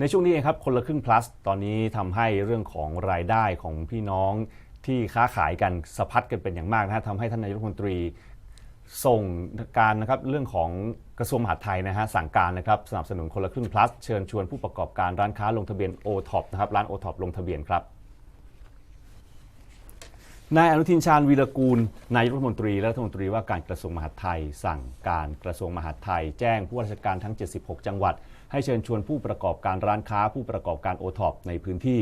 ในช่วงนี้เองครับคนละครึ่ง plus ตอนนี้ทำให้เรื่องของรายได้ของพี่น้องที่ค้าขายกันสะพัดกันเป็นอย่างมากนะฮะทำให้ท่านนายกรัฐมนตรี ส่งการนะครับเรื่องของกระทรวงมหาดไทยนะฮะสั่งการนะครับสนับสนุนคนละครึ่ง plus เชิญชวนผู้ประกอบการร้านค้าลงทะเบียน o t o p นะครับร้าน o t o p ลงทะเบียนครับ นายอนุทินชาญวีรกูลนายรัฐมนตรีและรัฐมนตรีว่าการกระทรวงมหาดไทย สั่งการกระทรวงมหาดไทย แจ้งผู้ราชการทั้ง 76 จังหวัด ให้เชิญชวนผู้ประกอบการร้านค้า ผู้ประกอบการโอท็อปในพื้นที่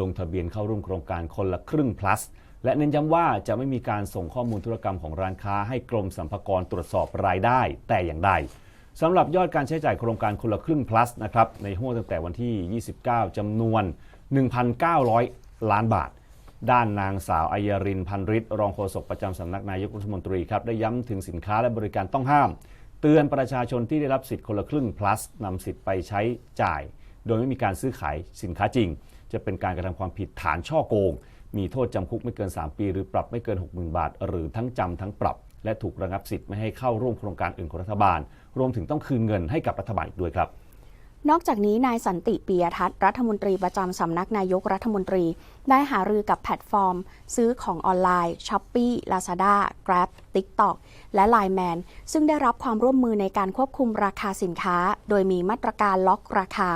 ลงทะเบียนเข้าร่วมโครงการคนละครึ่ง plus และเน้นย้ำว่าจะไม่มีการส่งข้อมูลธุรกรรมของร้านค้า ให้กรมสรรพากรตรวจสอบรายได้แต่อย่างใดสำหรับยอดการใช้จ่ายโครงการคนละครึ่ง plus นะครับในห้วงตั้งแต่วันที่ 29จำนวน 1,900 ล้านบาท ด้านนางสาวอัยรินพันริศรองโฆษกประจำสำนักนายกรัฐมนตรีครับได้ย้ำถึงสินค้าและบริการต้องห้าม เตือนประชาชนที่ได้รับสิทธิ์คนละครึ่ง plus นำสิทธิ์ไปใช้จ่าย โดยไม่มีการซื้อขายสินค้าจริง จะเป็นการกระทำความผิดฐานช่อโกง มีโทษจำคุกไม่เกิน 3 ปี หรือปรับไม่เกิน 60,000 บาท หรือทั้งจำทั้งปรับ และถูกระงับสิทธิ์ไม่ให้เข้าร่วมโครงการอื่นของรัฐบาล รวมถึงต้องคืนเงินให้กับรัฐบาลอีกด้วยครับ นอกจากนี้นายสันติปียทัศน์รัฐมนตรีประจำสำนักนายกรัฐมนตรี ได้หารือกับแพลตฟอร์ม ซื้อของออนไลน์ s h อ p e e Lazada Grab TikTok และ Line Man ซึ่งได้รับความร่วมมือในการควบคุมราคาสินค้า โดยมีมาตรการล็อกราคา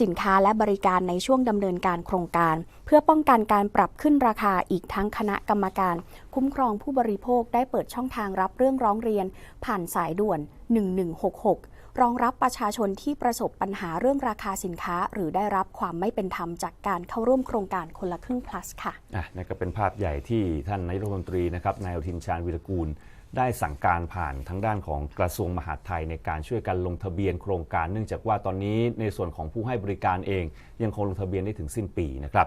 สินค้าและบริการในช่วงดำเนินการโครงการ เพื่อป้องกันการปรับขึ้นราคาอีกทั้งคณะกรรมการ คุ้มครองผู้บริโภคได้เปิดช่องทางรับเรื่องร้องเรียน ผ่านสายด่วน 1166รองรับประชาชนที่ประสบปัญหาเรื่องราคาสินค้า หรือได้รับความไม่เป็นธรรมจากการเข้าร่วมโครงการคนละครึ่ง plus ค่ะอะนั่นก็เป็นภาพใหญ่ที่ท่านนายกรัฐมนตรีนะครับนายอนุทินชาญวิรกูล ได้สั่งการผ่านทั้งด้านของกระทรวงมหาดไทยในการช่วยกันลงทะเบียนโครงการ เนื่องจากว่าตอนนี้ในส่วนของผู้ให้บริการเอง ยังคงลงทะเบียนได้ถึงสิ้นปีนะครับ